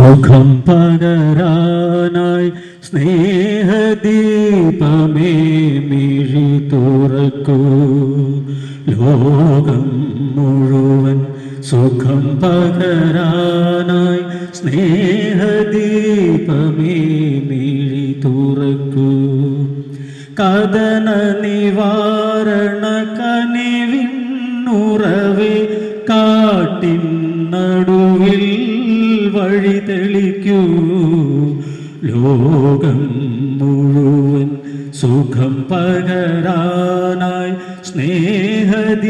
സുഖം പകരാനായി സ്നേഹദീപമേ മിഴി തുറക്കൂ. ലോകം മുഴുവൻ സുഖം പകരാനായി സ്നേഹദീപമേ മിഴി തുറക്കൂ. കഥന നിവാരണ കനിവിൻ ഉറവേ കാട്ടിൻ നടുവിൽ വഴി തെളിക്കൂ. ലോകം മുഴുവൻ സുഖം പകരാനായി സ്നേഹദീപമേ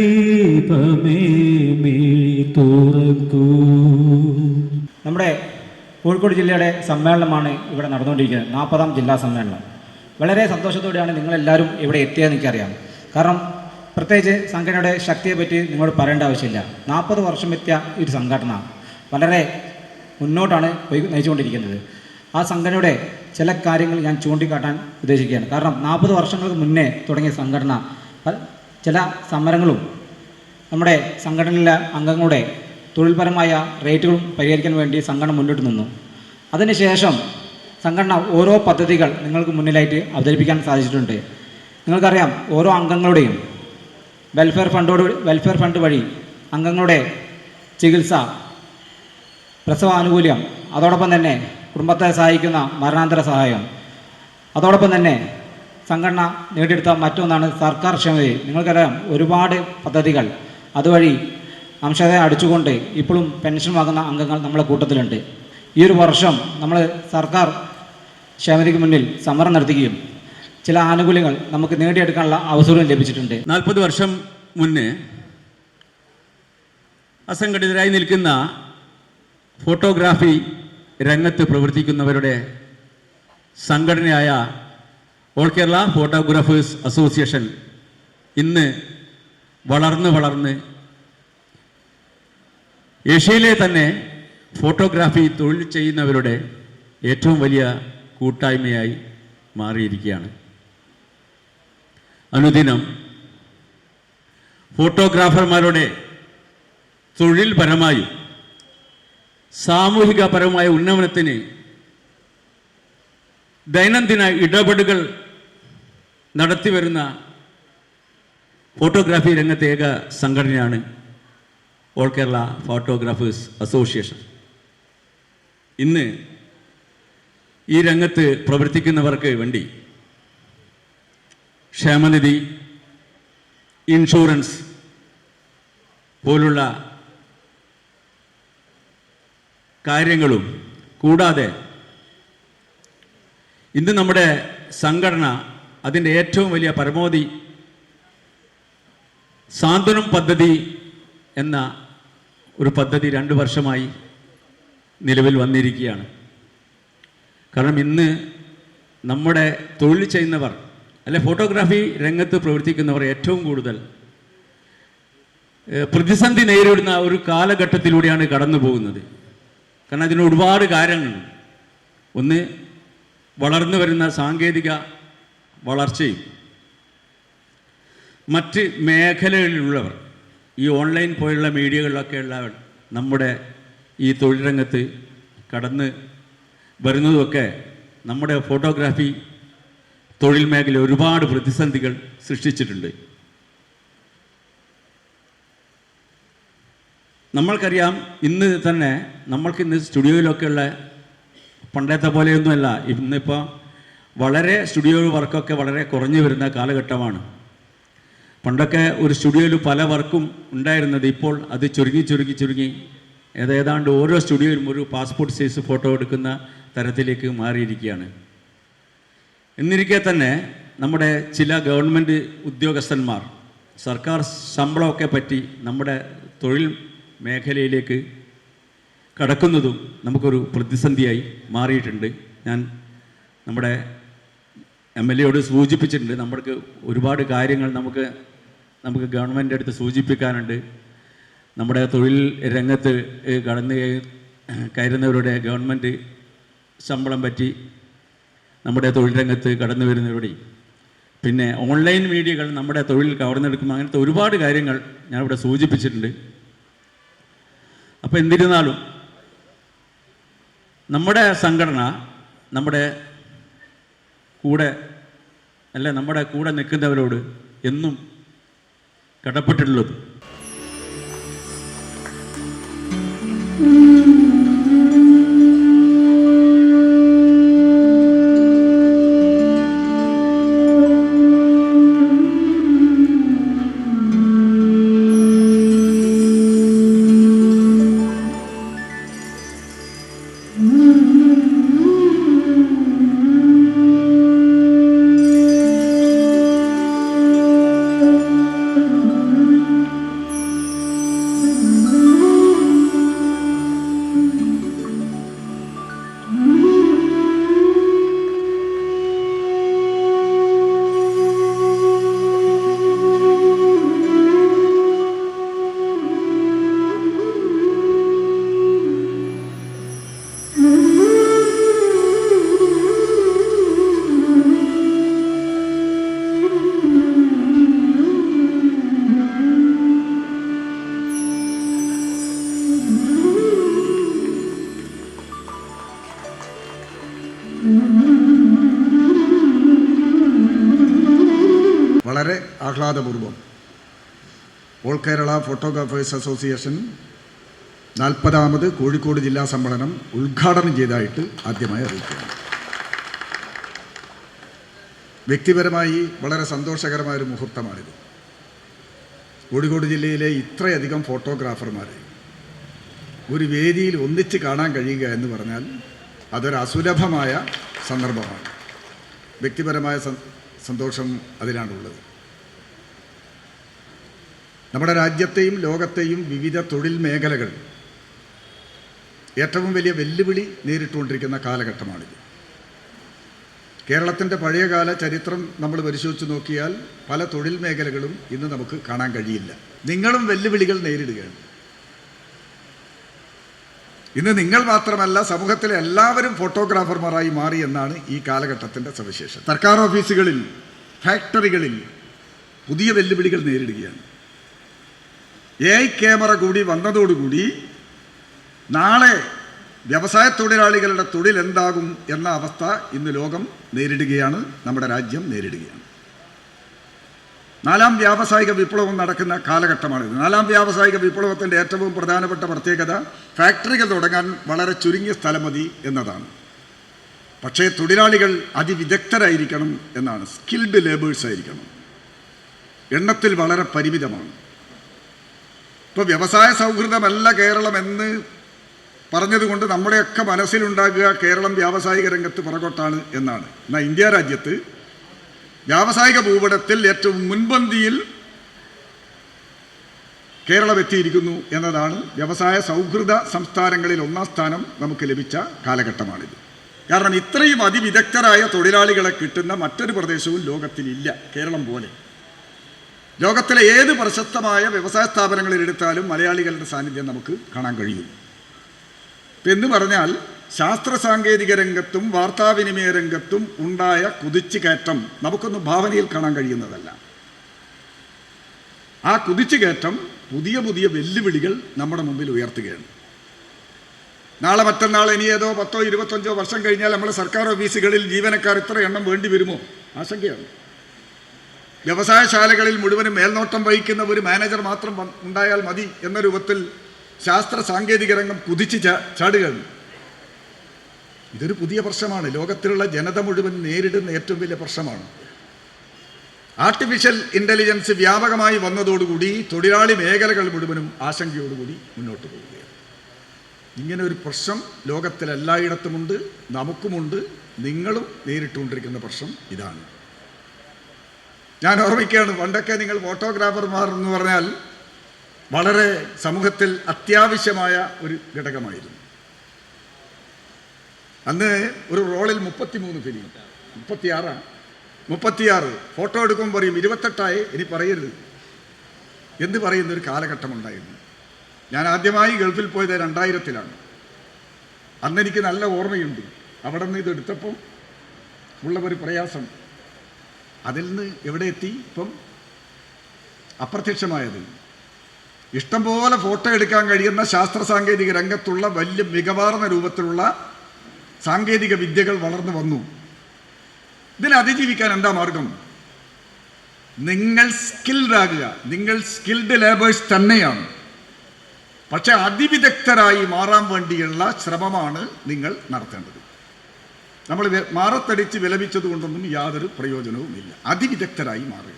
മിഴി തുറക്കൂ. നമ്മുടെ കോഴിക്കോട് ജില്ലയുടെ സമ്മേളനമാണ് ഇവിടെ നടന്നുകൊണ്ടിരിക്കുന്നത്. നാൽപ്പതാം ജില്ലാ സമ്മേളനം. വളരെ സന്തോഷത്തോടെയാണ് നിങ്ങളെല്ലാവരും ഇവിടെ എത്തിയതെന്ന് എനിക്കറിയാം. കാരണം പ്രത്യേകിച്ച് സംഘടനയുടെ ശക്തിയെപ്പറ്റി നിങ്ങളോട് പറയേണ്ട ആവശ്യമില്ല. നാൽപ്പത് വർഷം എത്തിയ ഒരു സംഘടന വളരെ മുന്നോട്ടാണ് പോയി നയിച്ചുകൊണ്ടിരിക്കുന്നത്. ആ സംഘടനയുടെ ചില കാര്യങ്ങൾ ഞാൻ ചൂണ്ടിക്കാട്ടാൻ ഉദ്ദേശിക്കുകയാണ്. കാരണം നാൽപ്പത് വർഷങ്ങൾക്ക് മുന്നേ തുടങ്ങിയ സംഘടന ചില സമരങ്ങളും നമ്മുടെ സംഘടനയിലെ അംഗങ്ങളുടെ തൊഴിൽപരമായ റേറ്റുകളും പരിഹരിക്കാൻ വേണ്ടി സംഘടന മുന്നോട്ട് നിന്നു. അതിനുശേഷം സംഘടന ഓരോ പദ്ധതികൾ നിങ്ങൾക്ക് മുന്നിലായിട്ട് അവതരിപ്പിക്കാൻ സാധിച്ചിട്ടുണ്ട്. നിങ്ങൾക്കറിയാം ഓരോ അംഗങ്ങളുടെയും വെൽഫെയർ ഫണ്ടോട് വെൽഫെയർ ഫണ്ട് വഴി അംഗങ്ങളുടെ ചികിത്സ പ്രസവ ആനുകൂല്യം അതോടൊപ്പം തന്നെ കുടുംബത്തെ സഹായിക്കുന്ന മരണാന്തര സഹായം അതോടൊപ്പം തന്നെ സംഘടന നേടിയെടുത്ത മറ്റൊന്നാണ് സർക്കാർ ക്ഷമതി നിങ്ങൾക്കറിയാം ഒരുപാട് പദ്ധതികൾ അതുവഴി അംശത അടിച്ചുകൊണ്ട് ഇപ്പോഴും പെൻഷൻ വാങ്ങുന്ന അംഗങ്ങൾ നമ്മുടെ കൂട്ടത്തിലുണ്ട്. ഈ ഒരു വർഷം നമ്മൾ സർക്കാർ ക്ഷമതയ്ക്ക് മുന്നിൽ സമരം നടത്തുകയും ചില ആനുകൂല്യങ്ങൾ നമുക്ക് നേടിയെടുക്കാനുള്ള അവസരവും ലഭിച്ചിട്ടുണ്ട്. നാൽപ്പത് വർഷം മുന്നേ അസംഘടിതരായി നിൽക്കുന്ന ഫോട്ടോഗ്രാഫി രംഗത്ത് പ്രവർത്തിക്കുന്നവരുടെ സംഘടനയായ ഓൾ കേരള ഫോട്ടോഗ്രാഫേഴ്സ് അസോസിയേഷൻ ഇന്ന് വളർന്ന് വളർന്ന് ഏഷ്യയിലെ തന്നെ ഫോട്ടോഗ്രാഫി തൊഴിൽ ചെയ്യുന്നവരുടെ ഏറ്റവും വലിയ കൂട്ടായ്മയായി മാറിയിരിക്കുകയാണ്. അനുദിനം ഫോട്ടോഗ്രാഫർമാരുടെ തൊഴിൽപരമായും സാമൂഹികപരമായ ഉന്നമനത്തിന് ദൈനംദിന ഇടപെടലുകൾ നടത്തിവരുന്ന ഫോട്ടോഗ്രാഫി രംഗത്തെ ഏക സംഘടനയാണ് ഓൾ കേരള ഫോട്ടോഗ്രാഫേഴ്സ് അസോസിയേഷൻ. ഇന്ന് ഈ രംഗത്ത് പ്രവർത്തിക്കുന്നവർക്ക് വേണ്ടി ക്ഷേമനിധി ഇൻഷുറൻസ് പോലുള്ള കാര്യങ്ങളും കൂടാതെ ഇന്ന് നമ്മുടെ സംഘടന അതിന്റെ ഏറ്റവും വലിയ പരമാവധി സാന്ത്വനം പദ്ധതി എന്ന ഒരു പദ്ധതി രണ്ട് വർഷമായി നിലവിൽ വന്നിരിക്കുകയാണ്. കാരണം ഇന്ന് നമ്മുടെ തൊഴിൽ ചെയ്യുന്നവർ അല്ലെ ഫോട്ടോഗ്രാഫി രംഗത്ത് പ്രവർത്തിക്കുന്നവർ ഏറ്റവും കൂടുതൽ പ്രതിസന്ധി നേരിടുന്ന ഒരു കാലഘട്ടത്തിലൂടെയാണ് കടന്നു പോകുന്നത് കാരണം അതിന് ഒരുപാട് കാര്യങ്ങളുണ്ട് ഒന്ന് വളർന്നു വരുന്ന സാങ്കേതിക വളർച്ചയും. മറ്റ് മേഖലകളിലുള്ളവർ ഈ ഓൺലൈൻ പോലുള്ള മീഡിയകളിലൊക്കെ ഉള്ളവർ നമ്മുടെ ഈ തൊഴിൽ രംഗത്ത് കടന്ന് വരുന്നതുമൊക്കെ നമ്മുടെ ഫോട്ടോഗ്രാഫി തൊഴിൽ മേഖല ഒരുപാട് പ്രതിസന്ധികൾ സൃഷ്ടിച്ചിട്ടുണ്ട്. നമ്മൾക്കറിയാം ഇന്ന് തന്നെ നമ്മൾക്ക് ഇന്ന് സ്റ്റുഡിയോയിലൊക്കെയുള്ള പണ്ടത്തെ പോലെയൊന്നുമല്ല. ഇന്നിപ്പോൾ വളരെ സ്റ്റുഡിയോ വർക്കൊക്കെ വളരെ കുറഞ്ഞു വരുന്ന കാലഘട്ടമാണ്. പണ്ടൊക്കെ ഒരു സ്റ്റുഡിയോയിൽ പല വർക്കും ഉണ്ടായിരുന്നത്. ഇപ്പോൾ അത് ചുരുങ്ങി ചുരുങ്ങി ചുരുങ്ങി ഏതേതാണ്ട് ഓരോ സ്റ്റുഡിയോയിലും ഒരു പാസ്പോർട്ട് സൈസ് ഫോട്ടോ എടുക്കുന്ന തരത്തിലേക്ക് മാറിയിരിക്കുകയാണ്. എന്നിരിക്കെ തന്നെ നമ്മുടെ ചില ഗവൺമെന്റ് ഉദ്യോഗസ്ഥന്മാർ സർക്കാർ ശമ്പളമൊക്കെ പറ്റി നമ്മുടെ തൊഴിൽ മേഖലയിലേക്ക് കടക്കുന്നതും നമുക്കൊരു പ്രതിസന്ധിയായി മാറിയിട്ടുണ്ട്. ഞാൻ നമ്മുടെ എം എൽ എയോട് സൂചിപ്പിച്ചിട്ടുണ്ട്. നമ്മൾക്ക് ഒരുപാട് കാര്യങ്ങൾ നമുക്ക് നമുക്ക് ഗവൺമെന്റ് അടുത്ത് സൂചിപ്പിക്കാനുണ്ട്. നമ്മുടെ തൊഴിൽ രംഗത്ത് കടന്ന് കയ- കയറുന്നവരുടെ ഗവൺമെന്റ് ശമ്പളം പറ്റി നമ്മുടെ തൊഴിൽ രംഗത്ത് കടന്നു വരുന്നവരുടെ. പിന്നെ ഓൺലൈൻ മീഡിയകൾ നമ്മുടെ തൊഴിൽ കവർന്നെടുക്കും അങ്ങനത്തെ ഒരുപാട് കാര്യങ്ങൾ ഞാനിവിടെ സൂചിപ്പിച്ചിട്ടുണ്ട്. അപ്പോൾ എന്നിരുന്നാലും നമ്മുടെ സംഘടന നമ്മുടെ കൂടെ അല്ല നമ്മുടെ കൂടെ നിൽക്കുന്നവരോട് എന്നും കടപ്പെട്ടിട്ടുള്ളത്. വളരെ ആഹ്ലാദപൂർവം ഓൾ കേരള ഫോട്ടോഗ്രാഫേഴ്സ് അസോസിയേഷൻ നാൽപ്പതാമത് കോഴിക്കോട് ജില്ലാ സമ്മേളനം ഉദ്ഘാടനം ചെയ്തതായിട്ട് ആദ്യമായി അറിയിക്കുന്നു വ്യക്തിപരമായി വളരെ സന്തോഷകരമായ ഒരു മുഹൂർത്തമാണിത്. കോഴിക്കോട് ജില്ലയിലെ ഇത്രയധികം ഫോട്ടോഗ്രാഫർമാർ ഒരു വേദിയിൽ ഒന്നിച്ച് കാണാൻ കഴിയുക എന്ന് പറഞ്ഞാൽ അതൊരു അസുലഭമായ സന്ദർഭമാണ്. വ്യക്തിപരമായ സന്തോഷം അതിലാണുള്ളത്. നമ്മുടെ രാജ്യത്തെയും ലോകത്തെയും വിവിധ തൊഴിൽ മേഖലകൾ ഏറ്റവും വലിയ വെല്ലുവിളി നേരിട്ടുകൊണ്ടിരിക്കുന്ന കാലഘട്ടമാണിത്. കേരളത്തിന്റെ പഴയകാല ചരിത്രം നമ്മൾ പരിശോധിച്ച് നോക്കിയാൽ പല തൊഴിൽ മേഖലകളും ഇന്ന് നമുക്ക് കാണാൻ കഴിയില്ല. നിങ്ങളും വെല്ലുവിളികൾ നേരിടുകയാണ്. ഇന്ന് നിങ്ങൾ മാത്രമല്ല സമൂഹത്തിലെ എല്ലാവരും ഫോട്ടോഗ്രാഫർമാരായി മാറി എന്നാണ് ഈ കാലഘട്ടത്തിന്റെ സവിശേഷം സർക്കാർ ഓഫീസുകളിൽ ഫാക്ടറികളിൽ പുതിയ വെല്ലുവിളികൾ നേരിടുകയാണ്. എ ഐ ക്യാമറ കൂടി വന്നതോടുകൂടി നാളെ വ്യവസായ തൊഴിലാളികളുടെ തൊഴിൽ എന്താകും എന്ന അവസ്ഥ ഇന്ന് ലോകം നേരിടുകയാണ് നമ്മുടെ രാജ്യം നേരിടുകയാണ്. നാലാം വ്യാവസായിക വിപ്ലവം നടക്കുന്ന കാലഘട്ടമാണിത്. നാലാം വ്യാവസായിക വിപ്ലവത്തിന്റെ ഏറ്റവും പ്രധാനപ്പെട്ട പ്രത്യേകത ഫാക്ടറികൾ തുടങ്ങാൻ വളരെ ചുരുങ്ങിയ സ്ഥലം മതി എന്നതാണ്. പക്ഷേ തൊഴിലാളികൾ അതിവിദഗ്ധരായിരിക്കണം എന്നാണ് സ്കിൽഡ് ലേബേഴ്സ് ആയിരിക്കണം. എണ്ണത്തിൽ വളരെ പരിമിതമാണ്. ഇപ്പോൾ വ്യവസായ സൗഹൃദമല്ല കേരളം എന്ന് പറഞ്ഞതുകൊണ്ട് നമ്മുടെയൊക്കെ മനസ്സിലുണ്ടാകുക കേരളം വ്യാവസായിക രംഗത്ത് പുറകോട്ടാണ് എന്നാണ്. എന്നാൽ ഇന്ത്യ രാജ്യത്ത് വ്യാവസായിക ഭൂപടത്തിൽ ഏറ്റവും മുൻപന്തിയിൽ കേരളം എത്തിയിരിക്കുന്നു എന്നതാണ് വ്യവസായ സൗഹൃദ സംസ്ഥാനങ്ങളിൽ ഒന്നാം സ്ഥാനം നമുക്ക് ലഭിച്ച കാലഘട്ടമാണിത്. കാരണം ഇത്രയും അതിവിദഗ്ധരായ തൊഴിലാളികളെ കിട്ടുന്ന മറ്റൊരു പ്രദേശവും ലോകത്തിലില്ല കേരളം പോലെ. ലോകത്തിലെ ഏത് പ്രശസ്തമായ വ്യവസായ സ്ഥാപനങ്ങളിൽ എടുത്താലും മലയാളികളുടെ സാന്നിധ്യം നമുക്ക് കാണാൻ കഴിയും. എന്ന് പറഞ്ഞാൽ ശാസ്ത്ര സാങ്കേതിക രംഗത്തും വാർത്താവിനിമയ രംഗത്തും ഉണ്ടായ കുതിച്ചുകയറ്റം നമുക്കൊന്നും ഭാവനയിൽ കാണാൻ കഴിയുന്നതല്ല. ആ കുതിച്ചുകയറ്റം പുതിയ പുതിയ വെല്ലുവിളികൾ നമ്മുടെ മുമ്പിൽ ഉയർത്തുകയാണ്. നാളെ മറ്റന്നാൾ ഇനി ഏതോ പത്തോ ഇരുപത്തഞ്ചോ വർഷം കഴിഞ്ഞാൽ നമ്മുടെ സർക്കാർ ഓഫീസുകളിൽ ജീവനക്കാർ ഇത്ര എണ്ണം വേണ്ടി വരുമോ? ആശങ്കയാണ്. വ്യവസായശാലകളിൽ മുഴുവനും മേൽനോട്ടം വഹിക്കുന്ന ഒരു മാനേജർ മാത്രം ഉണ്ടായാൽ മതി എന്ന രൂപത്തിൽ ശാസ്ത്ര സാങ്കേതിക രംഗം കുതിച്ച് ചാടുകയാണ്. ഇതൊരു പുതിയ പ്രശ്നമാണ്. ലോകത്തിലുള്ള ജനത മുഴുവൻ നേരിടുന്ന ഏറ്റവും വലിയ പ്രശ്നമാണ്. ആർട്ടിഫിഷ്യൽ ഇന്റലിജൻസ് വ്യാപകമായി വന്നതോടുകൂടി തൊഴിലാളി മേഖലകൾ മുഴുവനും ആശങ്കയോടുകൂടി മുന്നോട്ട് പോവുകയാണ്. ഇങ്ങനെ ഒരു പ്രശ്നം ലോകത്തിലെല്ലായിടത്തുമുണ്ട് നമുക്കുമുണ്ട് നിങ്ങളും നേരിട്ടുകൊണ്ടിരിക്കുന്ന പ്രശ്നം ഇതാണ്. ഞാൻ ഓർമ്മിക്കുകയാണ് പണ്ടൊക്കെ നിങ്ങൾ ഫോട്ടോഗ്രാഫർമാർ എന്ന് പറഞ്ഞാൽ വളരെ സമൂഹത്തിൽ അത്യാവശ്യമായ ഒരു ഘടകമായിരുന്നു. അന്ന് ഒരു റോളിൽ മുപ്പത്തിമൂന്ന് ഫിലിം മുപ്പത്തിയാറാണ്. മുപ്പത്തിയാറ് ഫോട്ടോ എടുക്കുമ്പോൾ പറയും ഇരുപത്തെട്ടായി ഇനി പറയരുത്. എന്ന് പറയുന്ന ഒരു കാലഘട്ടമുണ്ടായിരുന്നു ഞാൻ ആദ്യമായി ഗൾഫിൽ പോയത് രണ്ടായിരത്തിലാണ്. അന്ന് എനിക്ക് നല്ല ഓർമ്മയുണ്ട്. അവിടെ നിന്ന് ഇത് എടുത്തപ്പോൾ ഉള്ള ഒരു പ്രയാസം. അതിൽ നിന്ന് എവിടെ എത്തി? ഇപ്പം അപ്രത്യക്ഷമായത്. ഇഷ്ടംപോലെ ഫോട്ടോ എടുക്കാൻ കഴിയുന്ന ശാസ്ത്ര സാങ്കേതിക രംഗത്തുള്ള വലിയ മികവാർന്ന രൂപത്തിലുള്ള സാങ്കേതിക വിദ്യകൾ വളർന്നു വന്നു. ഇതിനെ അതിജീവിക്കാൻ എന്താ മാർഗം? നിങ്ങൾ സ്കിൽഡ് ആകുക. നിങ്ങൾ സ്കിൽഡ് ലേബേഴ്സ് തന്നെയാണ്. പക്ഷെ അതിവിദഗ്ധരായി മാറാൻ വേണ്ടിയുള്ള ശ്രമമാണ് നിങ്ങൾ നടത്തേണ്ടത്. നമ്മൾ മാറത്തടിച്ച് വിലപിച്ചത് കൊണ്ടൊന്നും യാതൊരു പ്രയോജനവുമില്ല. അതിവിദഗ്ധരായി മാറുക.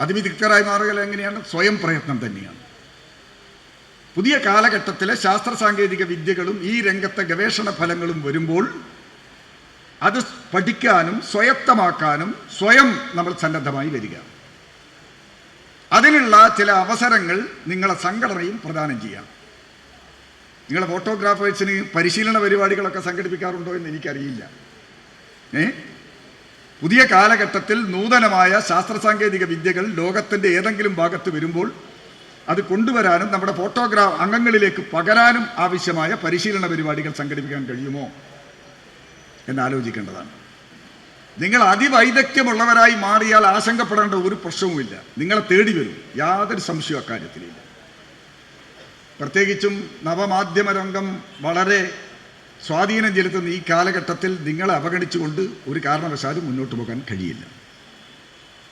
അതിവിദഗ്ധരായി മാറുക എങ്ങനെയാണ്? സ്വയം പ്രയത്നം തന്നെയാണ്. പുതിയ കാലഘട്ടത്തിലെ ശാസ്ത്ര സാങ്കേതിക വിദ്യകളും ഈ രംഗത്തെ ഗവേഷണ ഫലങ്ങളും വരുമ്പോൾ അത് പഠിക്കാനും സ്വയത്തമാക്കാനും സ്വയം നമ്മൾ സന്നദ്ധമായി വരിക. അതിനുള്ള ചില അവസരങ്ങൾ നിങ്ങളെ സംഘടനയും പ്രദാനം ചെയ്യാം. നിങ്ങളെ ഫോട്ടോഗ്രാഫേഴ്സിന് പരിശീലന പരിപാടികളൊക്കെ സംഘടിപ്പിക്കാറുണ്ടോ എന്ന് എനിക്കറിയില്ല. ഏ? പുതിയ കാലഘട്ടത്തിൽ നൂതനമായ ശാസ്ത്ര സാങ്കേതിക വിദ്യകൾ ലോകത്തിന്റെ ഏതെങ്കിലും ഭാഗത്ത് വരുമ്പോൾ അത് കൊണ്ടുവരാനും നമ്മുടെ ഫോട്ടോഗ്രാ അംഗങ്ങളിലേക്ക് പകരാനും ആവശ്യമായ പരിശീലന പരിപാടികൾ സംഘടിപ്പിക്കാൻ കഴിയുമോ എന്നാലോചിക്കേണ്ടതാണ് നിങ്ങൾ അതിവൈദഗ്ധ്യമുള്ളവരായി മാറിയാൽ ആശങ്കപ്പെടേണ്ട ഒരു പ്രശ്നവുമില്ല. നിങ്ങളെ തേടി വരും. യാതൊരു സംശയവും അക്കാര്യത്തിലില്ല. പ്രത്യേകിച്ചും നവമാധ്യമ രംഗം വളരെ സ്വാധീനം ചെലുത്തുന്ന ഈ കാലഘട്ടത്തിൽ നിങ്ങളെ അവഗണിച്ചുകൊണ്ട് ഒരു കാരണവശാലും മുന്നോട്ട് പോകാൻ കഴിയില്ല.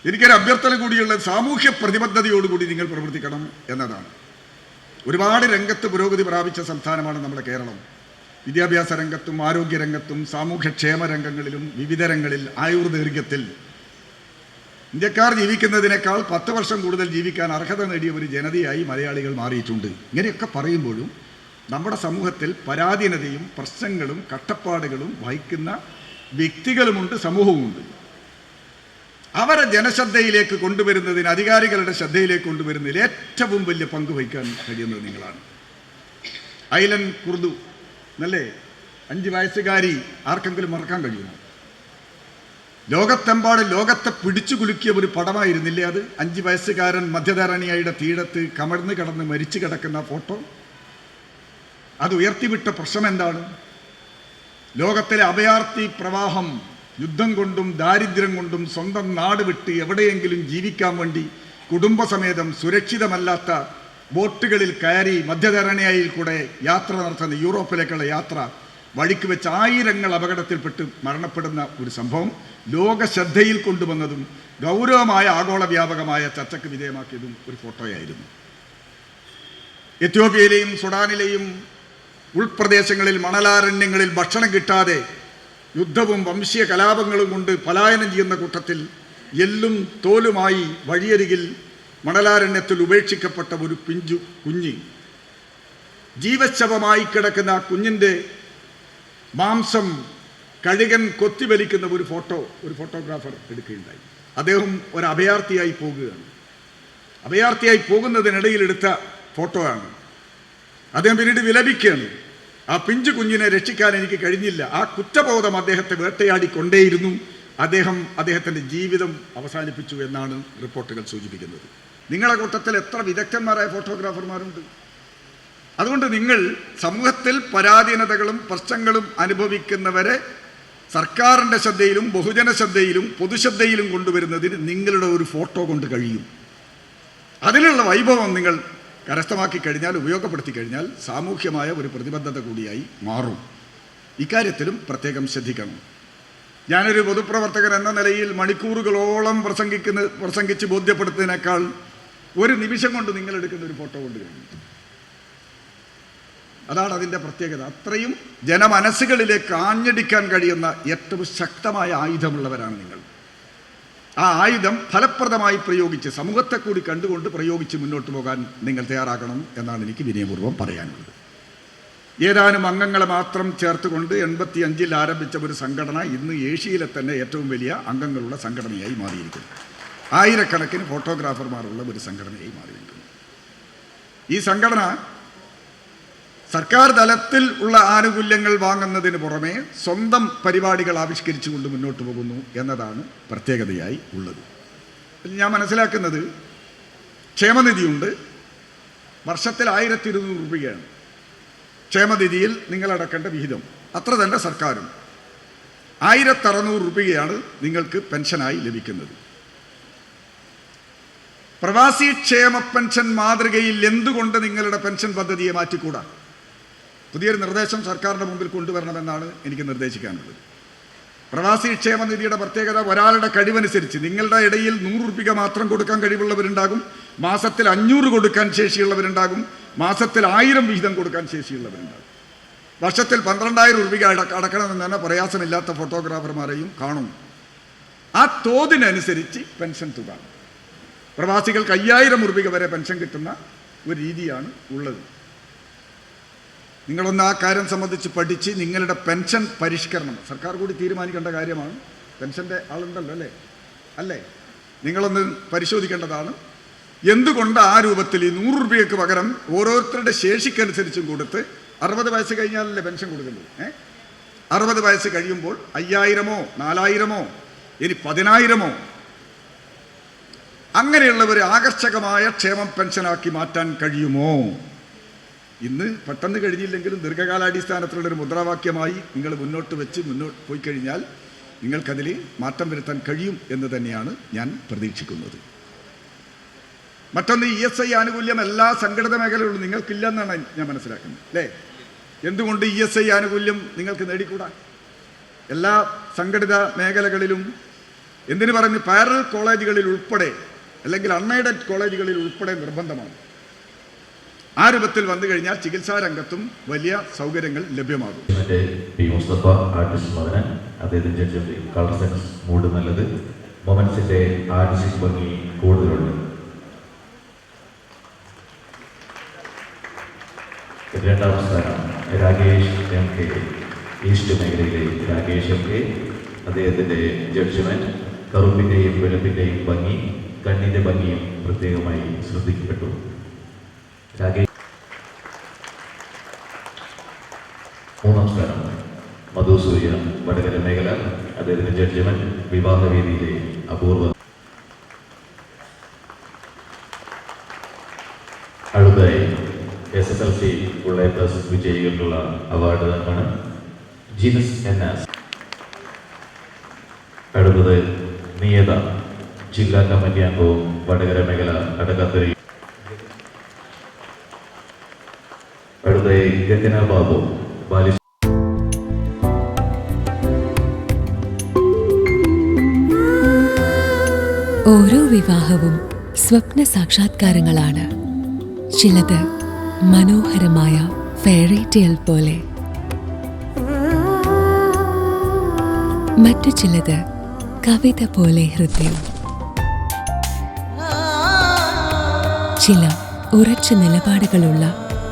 എനിക്കൊരു അഭ്യർത്ഥന കൂടിയുള്ള സാമൂഹ്യ പ്രതിബദ്ധതയോടുകൂടി നിങ്ങൾ പ്രവർത്തിക്കണം എന്നതാണ്. ഒരുപാട് രംഗത്ത് പുരോഗതി പ്രാപിച്ച സംസ്ഥാനമാണ് നമ്മുടെ കേരളം. വിദ്യാഭ്യാസ രംഗത്തും ആരോഗ്യ രംഗത്തും സാമൂഹ്യക്ഷേമ രംഗങ്ങളിലും വിവിധ രംഗങ്ങളിൽ ആയുർദൈർഘ്യത്തിൽ ഇന്ത്യക്കാർ ജീവിക്കുന്നതിനേക്കാൾ പത്ത് വർഷം കൂടുതൽ ജീവിക്കാൻ അർഹത നേടിയ ഒരു ജനതയായി മലയാളികൾ മാറിയിട്ടുണ്ട്. ഇങ്ങനെയൊക്കെ പറയുമ്പോഴും നമ്മുടെ സമൂഹത്തിൽ പരാധീനതയും പ്രശ്നങ്ങളും കട്ടപ്പാടുകളും വഹിക്കുന്ന വ്യക്തികളുമുണ്ട് സമൂഹവുമുണ്ട്. അവരെ ജനശ്രദ്ധയിലേക്ക് കൊണ്ടുവരുന്നതിന് അധികാരികളുടെ ശ്രദ്ധയിലേക്ക് കൊണ്ടുവരുന്നതിൽ ഏറ്റവും വലിയ പങ്ക് വഹിക്കാൻ കഴിയുന്നത് നിങ്ങളാണ്. ഐലൻ കുർദു എന്നല്ലേ അഞ്ച് വയസ്സുകാരി ആർക്കെങ്കിലും മറക്കാൻ കഴിയുമോ? ലോകത്തെമ്പാട് ലോകത്തെ പിടിച്ചു കുലുക്കിയ ഒരു പടമായിരുന്നില്ലേ അത്? അഞ്ച് വയസ്സുകാരൻ മധ്യധാരണിയായുടെ തീരത്ത് കമഴ്ന്ന് കിടന്ന് മരിച്ചു കിടക്കുന്ന ഫോട്ടോ. അത് ഉയർത്തിവിട്ട പ്രശ്നം എന്താണ് ലോകത്തിലെ അഭയാർത്ഥി പ്രവാഹം യുദ്ധം കൊണ്ടും ദാരിദ്ര്യം കൊണ്ടും സ്വന്തം നാട് വിട്ട് എവിടെയെങ്കിലും ജീവിക്കാൻ വേണ്ടി കുടുംബസമേതം സുരക്ഷിതമല്ലാത്ത ബോട്ടുകളിൽ കയറി മധ്യധാരണയായി കൂടെ യാത്ര നടത്തുന്ന യൂറോപ്പിലേക്കുള്ള യാത്ര വഴിക്ക് വെച്ച് ആയിരങ്ങൾ അപകടത്തിൽപ്പെട്ട് മരണപ്പെടുന്ന ഒരു സംഭവം ലോക ശ്രദ്ധയിൽ കൊണ്ടുവന്നതും ഗൗരവമായ ആഗോള വ്യാപകമായ ചർച്ചയ്ക്ക് വിധേയമാക്കിയതും ഒരു ഫോട്ടോയായിരുന്നു. എത്യോപ്യയിലെയും സുഡാനിലെയും ഉൾപ്രദേശങ്ങളിൽ മണലാരണ്യങ്ങളിൽ ഭക്ഷണം കിട്ടാതെ യുദ്ധവും വംശീയ കലാപങ്ങളും കൊണ്ട് പലായനം ചെയ്യുന്ന കൂട്ടത്തിൽ എല്ലും തോലുമായി വഴിയരികിൽ മണലാരണ്യത്തിൽ ഉപേക്ഷിക്കപ്പെട്ട ഒരു പിഞ്ചു കുഞ്ഞ് ജീവശവമായി കിടക്കുന്ന ആ കുഞ്ഞിന്റെ മാംസം കഴുകൻ കൊത്തിവലിക്കുന്ന ഒരു ഫോട്ടോ ഒരു ഫോട്ടോഗ്രാഫർ എടുക്കുകയുണ്ടായി. അദ്ദേഹം ഒരു അഭയാർത്ഥിയായി പോകുകയാണ്. അഭയാർത്ഥിയായി പോകുന്നതിനിടയിൽ എടുത്ത ഫോട്ടോ ആണ് അദ്ദേഹം പിന്നീട് വിലപിക്കുകയാണ്. ആ പിഞ്ചു കുഞ്ഞിനെ രക്ഷിക്കാൻ എനിക്ക് കഴിഞ്ഞില്ല. ആ കുറ്റബോധം അദ്ദേഹത്തെ വേട്ടയാടിക്കൊണ്ടേയിരുന്നു. അദ്ദേഹം അദ്ദേഹത്തിന്റെ ജീവിതം അവസാനിപ്പിച്ചു എന്നാണ് റിപ്പോർട്ടുകൾ സൂചിപ്പിക്കുന്നത്. നിങ്ങളുടെ കൂട്ടത്തിൽ എത്ര വിദഗ്ധന്മാരായ ഫോട്ടോഗ്രാഫർമാരുണ്ട്? അതുകൊണ്ട് നിങ്ങൾ സമൂഹത്തിൽ പരാധീനതകളും പ്രശ്നങ്ങളും അനുഭവിക്കുന്നവരെ സർക്കാരിന്റെ ശ്രദ്ധയിലും ബഹുജന ശ്രദ്ധയിലും പൊതുശ്രദ്ധയിലും കൊണ്ടുവരുന്നതിന് നിങ്ങളുടെ ഒരു ഫോട്ടോ കൊണ്ട് കഴിയും. അതിനുള്ള വൈഭവം നിങ്ങൾ കരസ്ഥമാക്കി കഴിഞ്ഞാൽ ഉപയോഗപ്പെടുത്തി കഴിഞ്ഞാൽ സാമൂഹ്യമായ ഒരു പ്രതിബദ്ധത കൂടിയായി മാറും. ഇക്കാര്യത്തിലും പ്രത്യേകം ശ്രദ്ധിക്കണം. ഞാനൊരു പൊതുപ്രവർത്തകൻ എന്ന നിലയിൽ മണിക്കൂറുകളോളം പ്രസംഗിക്കുന്ന പ്രസംഗിച്ച് ബോധ്യപ്പെടുത്തുന്നതിനേക്കാൾ ഒരു നിമിഷം കൊണ്ട് നിങ്ങൾ എടുക്കുന്ന ഒരു ഫോട്ടോ കൊണ്ട് കഴിഞ്ഞു അതാണ് അതിന്റെ പ്രത്യേകത. അത്രയും ജനമനസ്സുകളിലേക്ക് ആഞ്ഞടിക്കാൻ കഴിയുന്ന ഏറ്റവും ശക്തമായ ആയുധമുള്ളവരാണ് നിങ്ങൾ. ആ ആയുധം ഫലപ്രദമായി പ്രയോഗിച്ച് സമൂഹത്തെ കൂടി കണ്ടുകൊണ്ട് പ്രയോഗിച്ച് മുന്നോട്ട് പോകാൻ നിങ്ങൾ തയ്യാറാകണം എന്നാണ് എനിക്ക് വിനയപൂർവം പറയാനുള്ളത്. ഏതാനും അംഗങ്ങളെ മാത്രം ചേർത്തുകൊണ്ട് എൺപത്തി അഞ്ചിൽ ആരംഭിച്ച ഒരു സംഘടന ഇന്ന് ഏഷ്യയിലെ തന്നെ ഏറ്റവും വലിയ അംഗങ്ങളുള്ള സംഘടനയായി മാറിയിരിക്കുന്നു. ആയിരക്കണക്കിന് ഫോട്ടോഗ്രാഫർമാരുള്ള ഒരു സംഘടനയായി മാറിയിരിക്കുന്നു. ഈ സംഘടന സർക്കാർ തലത്തിൽ ഉള്ള ആനുകൂല്യങ്ങൾ വാങ്ങുന്നതിന് പുറമെ സ്വന്തം പരിപാടികൾ ആവിഷ്കരിച്ചുകൊണ്ട് മുന്നോട്ട് പോകുന്നു എന്നതാണ് പ്രത്യേകതയായി ഉള്ളത്. ഞാൻ മനസ്സിലാക്കുന്നത് ക്ഷേമനിധിയുണ്ട്. വർഷത്തിൽ ആയിരത്തി ഇരുന്നൂറ് രൂപയാണ്. ക്ഷേമനിധിയിൽ നിങ്ങൾ അടക്കേണ്ട വിഹിതം. അത്ര തന്നെ സർക്കാരും. ആയിരത്തറുന്നൂറ് രൂപയാണ് നിങ്ങൾക്ക് പെൻഷനായി ലഭിക്കുന്നത്. പ്രവാസി ക്ഷേമ പെൻഷൻ മാതൃകയിൽ എന്തുകൊണ്ട് നിങ്ങളുടെ പെൻഷൻ പദ്ധതിയെ മാറ്റിക്കൂടാ? പുതിയൊരു നിർദ്ദേശം സർക്കാരിന്റെ മുമ്പിൽ കൊണ്ടുവരണമെന്നാണ് എനിക്ക് നിർദ്ദേശിക്കാനുള്ളത്. പ്രവാസി ക്ഷേമ നിധിയുടെ പ്രത്യേകത ഒരാളുടെ കഴിവനുസരിച്ച് നിങ്ങളുടെ ഇടയിൽ നൂറ് റുപ്യ മാത്രം കൊടുക്കാൻ കഴിവുള്ളവരുണ്ടാകും മാസത്തിൽ അഞ്ഞൂറ് കൊടുക്കാൻ ശേഷിയുള്ളവരുണ്ടാകും മാസത്തിൽ ആയിരം വിഹിതം കൊടുക്കാൻ ശേഷിയുള്ളവരുണ്ടാകും. വർഷത്തിൽ പന്ത്രണ്ടായിരം റുപ്യ അടക്ക അടക്കണമെന്ന് തന്നെ പ്രയാസമില്ലാത്ത ഫോട്ടോഗ്രാഫർമാരെയും കാണും. ആ തോതിനനുസരിച്ച് പെൻഷൻ തുക. പ്രവാസികൾക്ക് അയ്യായിരം റുപ്യ വരെ പെൻഷൻ കിട്ടുന്ന ഒരു രീതിയാണ് ഉള്ളത്. നിങ്ങളൊന്ന് ആ കാര്യം സംബന്ധിച്ച് പഠിച്ച് നിങ്ങളുടെ പെൻഷൻ പരിഷ്കരണം. സർക്കാർ കൂടി തീരുമാനിക്കേണ്ട കാര്യമാണ്. പെൻഷന്റെ ആളുണ്ടല്ലോ അല്ലേ? അല്ലേ? നിങ്ങളൊന്ന് പരിശോധിക്കേണ്ടതാണ്. എന്തുകൊണ്ട് ആ രൂപത്തിൽ ഈ നൂറ് രൂപയ്ക്ക് പകരം ഓരോരുത്തരുടെ ശേഷിക്കനുസരിച്ചും കൊടുത്ത് അറുപത് വയസ്സ് കഴിഞ്ഞാലല്ലേ പെൻഷൻ കൊടുക്കുന്നത് ഏഹ് അറുപത് വയസ്സ് കഴിയുമ്പോൾ അയ്യായിരമോ നാലായിരമോ ഇനി പതിനായിരമോ? അങ്ങനെയുള്ളവരെ ആകർഷകമായ ക്ഷേമം പെൻഷനാക്കി മാറ്റാൻ കഴിയുമോ? ഇന്ന് പെട്ടെന്ന് കഴിഞ്ഞില്ലെങ്കിലും ദീർഘകാലാടിസ്ഥാനത്തിലുള്ളൊരു മുദ്രാവാക്യമായി നിങ്ങൾ മുന്നോട്ട് വെച്ച് മുന്നോട്ട് പോയി കഴിഞ്ഞാൽ നിങ്ങൾക്കതിൽ മാറ്റം വരുത്താൻ കഴിയും എന്ന് തന്നെയാണ് ഞാൻ പ്രതീക്ഷിക്കുന്നത്. മറ്റൊന്ന് ഇ എസ് ഐ ആനുകൂല്യം എല്ലാ സംഘടിത മേഖലകളിലും നിങ്ങൾക്കില്ലെന്നാണ് ഞാൻ മനസ്സിലാക്കുന്നത് അല്ലേ? എന്തുകൊണ്ട് ഇ എസ് ഐ ആനുകൂല്യം നിങ്ങൾക്ക് നേടിക്കൂടാ? എല്ലാ സംഘടിത മേഖലകളിലും എന്തിനു പറഞ്ഞ് പാരൽ കോളേജുകളിൽ ഉൾപ്പെടെ അല്ലെങ്കിൽ അൺഎയ്ഡഡ് കോളേജുകളിൽ ഉൾപ്പെടെ നിർബന്ധമാണ്. ആ രൂപത്തിൽ വന്നു കഴിഞ്ഞാൽ ചികിത്സാ രംഗത്തും വലിയ സൗകര്യങ്ങൾ ലഭ്യമാകും. P Mustafa artist colour sense mood Rakesh M K. East മേഖലയിലെ രാകേഷ് എം കെ. അദ്ദേഹത്തിന്റെ ജഡ്ജ്മെന്റ് കറുപ്പിന്റെയും വെളുപ്പിന്റെയും ഭംഗി കണ്ണിന്റെ ഭംഗിയും പ്രത്യേകമായി ശ്രദ്ധിക്കപ്പെട്ടു. മൂന്നാം സ്ഥാനം മധുസൂര്യ വടകര മേഖല അദ്ദേഹത്തിന്റെ ജഡ്ജ്മെന്റ് വിവാഹവേദിയിലെ അപൂർവ അടുത്തായി എസ് എസ് എൽ സി ഉള്ള പ്ലസ് വിജയികൾക്കുള്ള അവാർഡ് ആണ്. ജീനസ് എന്നാസ് അടുത്തത് നിയത ജില്ലാ കമ്മിറ്റി അംഗവും വടകര മേഖല അടക്കത്തരി നമ്മുടെ ഓരോ വിവാഹവും സ്വപ്ന സാക്ഷാത്കാരങ്ങളാണ്. ചിലത് മനോഹരമായ ഫെയറി ടേൽ പോലെ. മറ്റു ചിലത് കവിത പോലെ ഹൃദയം. ചില ഉറച്ച നിലപാടുകളുള്ള